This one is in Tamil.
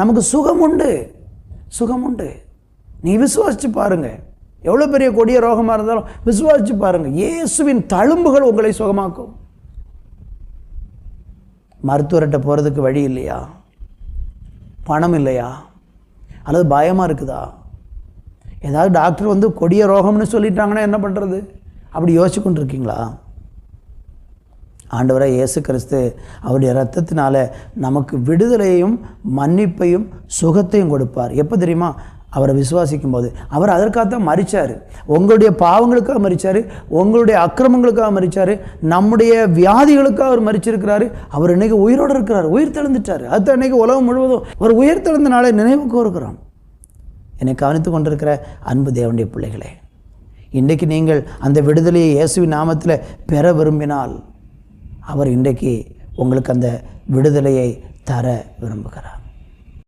நமக்கு சுகம் உண்டு சுகம் உண்டு நீ விசுவாசிச்சு பாருங்க. எவ்வளோ பெரிய கொடிய ரோகமாக இருந்தாலும் விசுவாசிச்சு பாருங்க. இயேசுவின் தழும்புகள் உங்களை சுகமாக்கும். மருத்துவர்கிட்ட போகிறதுக்கு வழி இல்லையா? பணம் இல்லையா? அல்லது பயமாக இருக்குதா? ஏதாவது டாக்டர் வந்து கொடிய ரோகம்னு சொல்லிட்டாங்கன்னா என்ன பண்ணுறது அப்படி யோசிச்சு கொண்டு இருக்கீங்களா ஆண்டவராக இயேசு கிறிஸ்து அவருடைய ரத்தத்தினால நமக்கு விடுதலையும் மன்னிப்பையும் சுகத்தையும் கொடுப்பார். எப்போ தெரியுமா? அவரை விசுவாசிக்கும் போது அவர் அதற்காகத்தான் மறிச்சார் உங்களுடைய பாவங்களுக்காக மறித்தார் உங்களுடைய அக்கிரமங்களுக்காக மறித்தார் நம்முடைய வியாதிகளுக்காக அவர் மறிச்சிருக்கிறாரு அவர் இன்னைக்கு உயிரோடு இருக்கிறார். உயிர் தெழுந்துட்டார் அதுதான் அன்றைக்கி உலகம் முழுவதும் அவர் உயிர் தெழுந்த நினைவு கூறுகிறோம் என்னை கவனித்து கொண்டிருக்கிற அன்பு தேவனுடைய பிள்ளைகளே இன்றைக்கு நீங்கள் அந்த விடுதலையை இயேசுவின் நாமத்தில் பெற விரும்பினால் அவர் இன்றைக்கு உங்களுக்கு அந்த விடுதலையை தர விரும்புகிறார்.